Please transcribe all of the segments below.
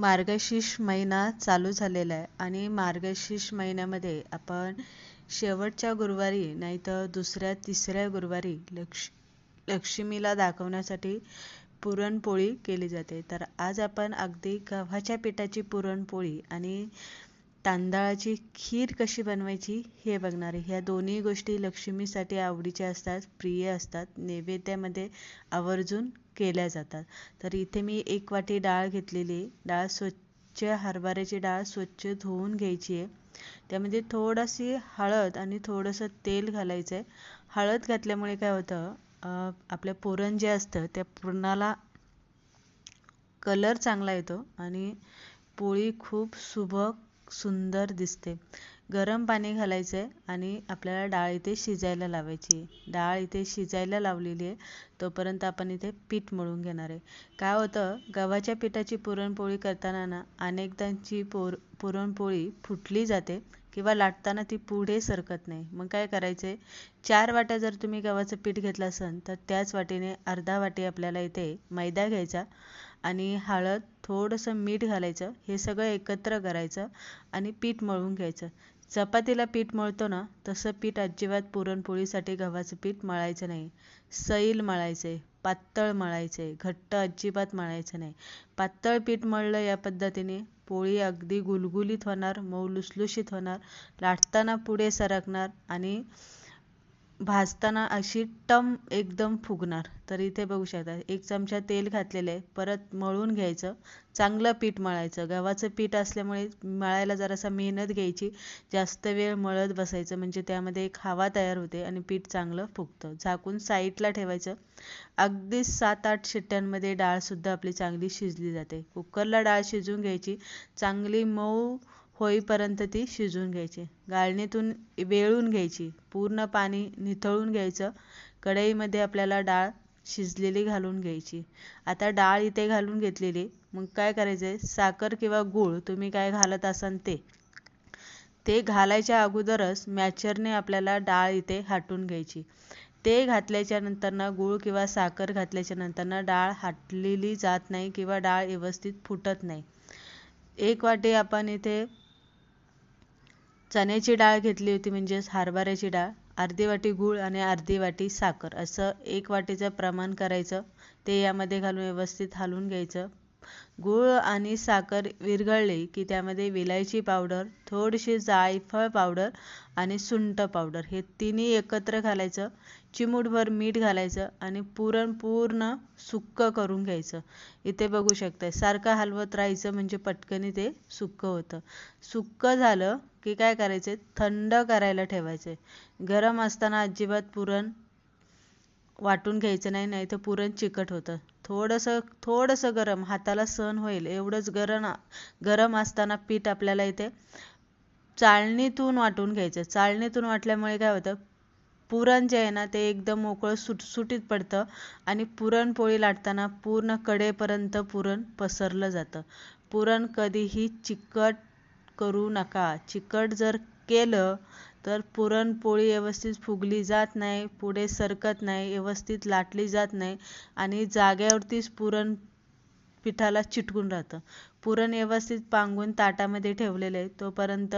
मार्गशीर्ष महिना चालू झालेला आहे आणि मार्गशीर्ष महिन्यामध्ये आपण शेवटच्या गुरुवारी नाहीतर दुसऱ्या तिसऱ्या गुरुवारी लक्ष लक्ष्मीला दाखवण्यासाठी पुरणपोळी केली जाते. तर आज आपण अगदी गव्हाच्या पिठाची पुरणपोळी आणि तांदळाची खीर कशी बनवायची हे बघणार आहे. ह्या दोन्ही गोष्टी लक्ष्मीसाठी आवडीच्या असतात प्रिय असतात. नैवेद्यामध्ये आवर्जून केल्या जातात. तर इथे मी एक वाटी डाळ घेतलेली डाळ स्वच्छ हरभऱ्याची डाळ स्वच्छ धुवून घ्यायची आहे. त्यामध्ये थोडीशी हळद आणि थोडंसं तेल घालायचं आहे. हळद घातल्यामुळे काय होतं आपलं पुरण जे असतं त्या पुरणाला कलर चांगला येतो आणि पोळी खूप सुबक सुंदर दिसते. गरम पाणी घालायचं आहे आणि आपल्याला डाळ इथे शिजायला लावायची आहे. डाळ इथे शिजायला लावलेली आहे. तोपर्यंत आपण इथे पीठ मळून घेणार आहे. काय होतं? गव्हाच्या पिठाची पुरणपोळी करताना ना अनेकदांची पोर पुरणपोळी फुटली जाते किंवा लाटताना ती पुढे सरकत नाही. मग काय करायचं आहे चार वाट्या जर तुम्ही गव्हाचं पीठ घेतलं असेल तर त्याच वाटीने अर्धा वाटी आपल्याला इथे मैदा घ्यायचा आणि हळद थोडंसं मीठ घालायचं. हे सगळं एकत्र करायचं आणि पीठ मळून घ्यायचं. चपातीला पीठ मळतो ना तसं पीठ अजिबात पुरणपोळीसाठी गव्हाचं पीठ मळायचं नाही. सैल मळायचं आहे पातळ मळायचं आहे घट्ट अजिबात मळायचं नाही. पातळ पीठ मळलं या पद्धतीने पोळी अगदी गुलगुलीत होणार मऊ लुसलुशीत होणार लाटताना पुढे सरकणार आणि भाजताना अशी टम एकदम फुगणार. तर इथे बघू शकता एक चमचा तेल घातलेलं आहे. परत मळून घ्यायचं. चांगलं पीठ मळायचं. गव्हाचं पीठ असल्यामुळे मळायला जरासा मेहनत घ्यायची. जास्त वेळ मळत बसायचं. म्हणजे त्यामध्ये एक हवा तयार होते आणि पीठ चांगलं फुगतं. झाकून साईडला ठेवायचं. अगदी सात आठ शिट्ट्यांमध्ये डाळसुद्धा आपली चांगली शिजली जाते. कुकरला डाळ शिजवून घ्यायची. चांगली मऊ होईपर्यंत ती शिजवून घ्यायची. गाळणीतून वेळून घ्यायची. पूर्ण पाणी निथळून घ्यायचं. कढईमध्ये आपल्याला डाळ शिजलेली घालून घ्यायची. आता डाळ इथे घालून घेतलेली. मग काय करायचं? आहे साखर किंवा गूळ तुम्ही काय घालत असाल ते. ते घालायच्या अगोदरच मॅचरने आपल्याला डाळ इथे हाटून घ्यायची. ते घातल्याच्या नंतरनं गूळ किंवा साखर घातल्याच्या नंतरनं डाळ हाटलेली जात नाही किंवा डाळ व्यवस्थित फुटत नाही. एक वाटी आपण इथे चण्याची डाळ घेतली होती म्हणजेच हरभऱ्याची डाळ अर्धी वाटी गूळ आणि अर्धी वाटी साखर असं एक वाटीचं प्रमाण करायचं ते यामध्ये घालून व्यवस्थित हालून घ्यायचं. गूळ आणि साखर विरघळली की त्यामध्ये विलायची पावडर थोडीशी जायफळ पावडर आणि सुंठ पावडर हे तिन्ही एकत्र घालायचं चिमूटभर मीठ घालायचं आणि पुरण पूर्ण सुक्क करून घ्यायचं. इथे बघू शकताय सारखं हलवत राहायचं म्हणजे पटकन ते सुक्क होतं. सुक्क झालं की काय करायचं? थंड करायला ठेवायचं. गरम असताना अजिबात पुरण वाटून घ्यायचं नाही नाही तर पुरण चिकट होतं. थोडंसं थोडंसं गरम हाताला सहन होईल एवढंच गरम गरम असताना पीठ आपल्याला इथे चाळणीतून वाटून घ्यायचं. चाळणीतून वाटल्यामुळे काय होतं पुरण जे आहे ना ते एकदम मोकळं सुटसुटीत पडतं आणि पुरणपोळी लाटताना पूर्ण कडेपर्यंत पुरण पसरलं जातं. पुरण कधीही चिकट करू नका. चिकट जर केलं तर पुरणपोळी व्यवस्थित फुगली जात नाही पुढे सरकत नाही व्यवस्थित लाटली जात नाही आणि जाग्यावरतीच पुरण पिठाला चिटकून राहतं. पुरण व्यवस्थित पांगून ताटामध्ये ठेवलेलं आहे तोपर्यंत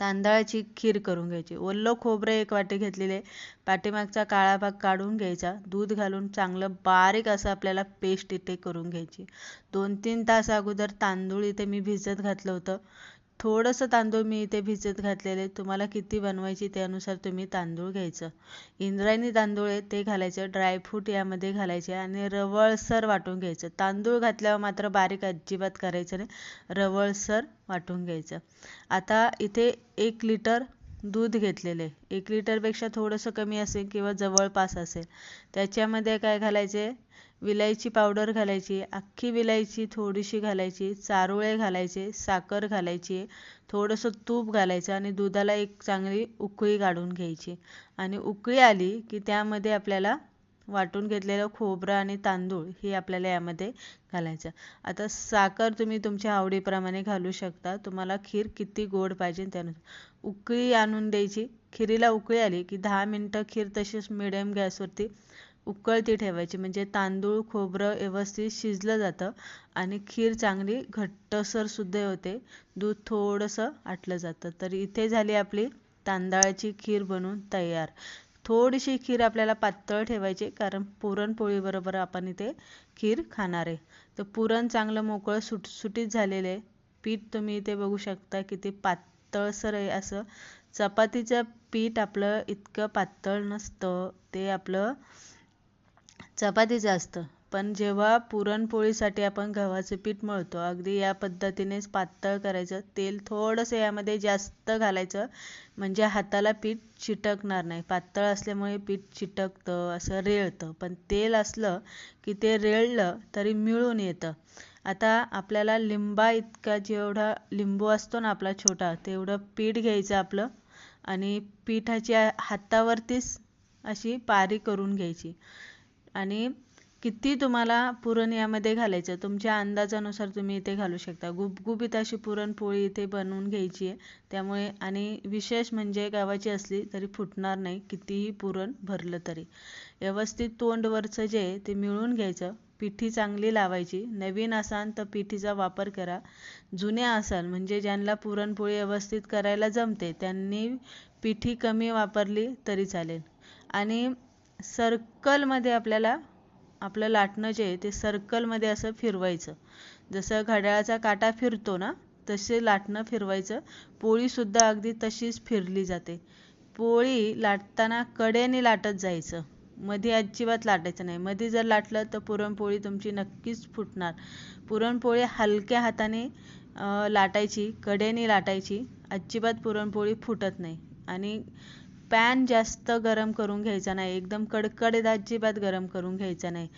तांदळाची खीर करून घ्यायची. ओलं खोबरं एक वाटी घेतलेले पाठीमागचा काळा भाग काढून घ्यायचा. दूध घालून चांगलं बारीक असं आपल्याला पेस्ट इथे करून घ्यायची. दोन तीन तास अगोदर तांदूळ इथे मी भिजत घातलं होतं. थोडंसं तांदूळ मी इथे भिजत घातलेले. तुम्हाला किती बनवायची त्यानुसार तुम्ही तांदूळ घ्यायचं. इंद्रायणी तांदूळ आहे ते घालायचं. ड्रायफ्रूट यामध्ये घालायचे आणि रवळसर वाटून घ्यायचं. तांदूळ घातल्यावर मात्र बारीक अजिबात करायचं नाही. रवळसर वाटून घ्यायचं. आता इथे एक लिटर दूध घेतलेले. एक लिटरपेक्षा थोडंसं कमी असेल किंवा जवळपास असेल. त्याच्यामध्ये काय घालायचे? विलायची पावडर घालायची अख्खी विलायची थोडीशी घालायची चारोळे घालायचे साखर घालायची थोडंसं तूप घालायचं आणि दुधाला एक चांगली उकळी काढून घ्यायची. आणि उकळी आली की त्यामध्ये आपल्याला वाटून घेतलेलं खोबरं आणि तांदूळ हे आपल्याला यामध्ये घालायचं. आता साखर तुम्ही तुमच्या आवडीप्रमाणे घालू शकता. तुम्हाला खीर किती गोड पाहिजे त्यानुसार. उकळी आणून द्यायची. खिरीला उकळी आली की दहा मिनटं खीर तशीच मिडियम गॅसवरती उकळती ठेवायची. म्हणजे तांदूळ खोबरं व्यवस्थित शिजलं जातं आणि खीर चांगली घट्टसर सुद्धा होते. दूध थोडंसं आटलं जातं. तर इथे झाली आपली तांदळाची खीर बनवून तयार. थोडीशी खीर आपल्याला पातळ ठेवायची कारण पुरणपोळीबरोबर आपण इथे खीर खाणार आहे. तर पुरण चांगलं मोकळं सुटसुटीत झालेलं आहे पीठ तुम्ही इथे बघू शकता किती पातळसर आहे असं. चपातीचं पीठ आपलं इतकं पातळ नसतं. ते आपलं चपातीचं असतं पण जेव्हा पुरणपोळीसाठी आपण गव्हाचं पीठ मळतो अगदी या पद्धतीनेच पातळ करायचं. तेल थोडंसं यामध्ये जास्त घालायचं म्हणजे हाताला पीठ चिटकणार नाही. पातळ असल्यामुळे पीठ चिटकतं असं रेळतं. पण तेल असलं की ते रेळलं तरी मिळून येतं. आता आपल्याला लिंबा इतका जेवढा लिंबू असतो ना आपला छोटा तेवढं पीठ घ्यायचं आपलं आणि पिठाच्या हातावरतीच अशी पारी करून घ्यायची. आणि किती तुम्हाला पुरण यामध्ये घालायचं? तुमच्या अंदाजानुसार तुम्ही इथे घालू शकता. गुबगुबीत अशी पुरणपोळी इथे बनवून घ्यायची आहे. त्यामुळे आणि विशेष म्हणजे गावाची असली तरी फुटणार नाही. कितीही पुरण भरलं तरी. व्यवस्थित तोंडवरचं जे ते मिळून घ्यायचं. पिठी चांगली लावायची. नवीन असाल तर पिठीचा वापर करा. जुन्या असाल म्हणजे ज्यांना पुरणपोळी व्यवस्थित करायला जमते त्यांनी पिठी कमी वापरली तरी चालेल. आणि सर्कलमध्ये आपल्याला आपलं लाटणं जे आहे ते सर्कलमध्ये असं फिरवायचं. जसं घड्याळाचा काटा फिरतो ना तसे लाटणं फिरवायचं. पोळीसुद्धा अगदी तशीच फिरली जाते. पोळी लाटताना कडेने लाटत जायचं. मध्ये अजिबात लाटायचं नाही. मध्ये जर लाटलं तर पुरणपोळी तुमची नक्कीच फुटणार. पुरणपोळी हलक्या हाताने लाटायची कडेने लाटायची. अजिबात पुरणपोळी फुटत नाही. आणि पॅन जास्त गरम करून घ्यायचा नाही. एकदम कडकडीत अजिबात गरम करून घ्यायचा नाही.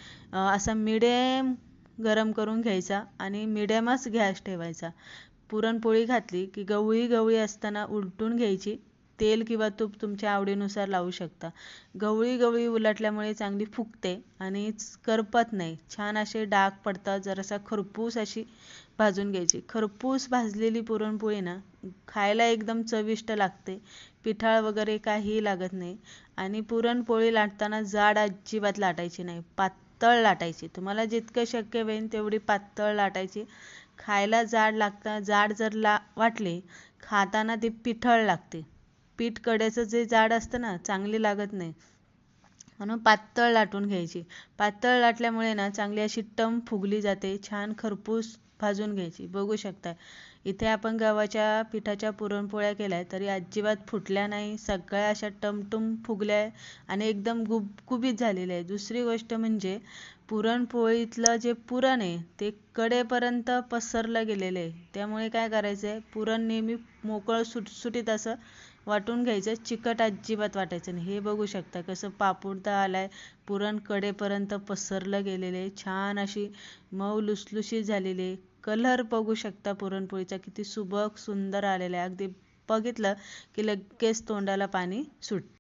असा मिडियम गरम करून घ्यायचा आणि मिडियमच गॅस ठेवायचा. पुरणपोळी घातली की गवळी गवळी असताना उलटून घ्यायची. तेल किंवा तूप तुमच्या आवडीनुसार लावू शकता. गवळी गवळी उलटल्यामुळे चांगली फुगते आणि करपत नाही. छान असे डाग पडतात जरासा खरपूस अशी भाजून घ्यायची. खरपूस भाजलेली पुरणपोळी ना खायला एकदम चविष्ट लागते. पिठाळ वगैरे काही लागत नाही. आणि पुरणपोळी लाटताना जाड अजिबात लाटायची नाही. पातळ लाटायची. तुम्हाला जितकं शक्य होईल तेवढी पातळ लाटायची. खायला जाड लागता जाड जर ला वाटली खाताना ती पिठळ लागते. पीठ कड्याचं जे जाड असतं ना चांगली लागत नाही. म्हणून पातळ लाटून घ्यायची. पातळ लाटल्यामुळे ना चांगली अशी टम फुगली जाते. छान खरपूस भाजून घ्यायची. बघू शकता इथे आपण गव्हाच्या पिठाच्या पुरणपोळ्या केल्या तरी अजिबात फुटल्या नाही. सगळ्या अशा टमटुम फुगल्या आणि एकदम गुबगुबीत झालेल्या आहे दुसरी गोष्ट म्हणजे पुरणपोळीतलं जे पुरण आहे ते कडेपर्यंत पसरलं गेलेलं आहे. त्यामुळे काय करायचं आहे पुरण नेहमी मोकळं सुटसुटीत असं वाटून घ्यायचं चिकट अजिबात वाटायचं नाही. हे बघू शकता कसं पापुडता आलाय पुरण कडेपर्यंत पसरलं गेलेलं आहे. छान अशी मऊ लुसलुशीत झालेली आहे. कलर बघू शकता पुरणपोळीचा किती सुबक सुंदर आलेला आहे. अगदी बघितलं की लगेच तोंडाला पाणी सुट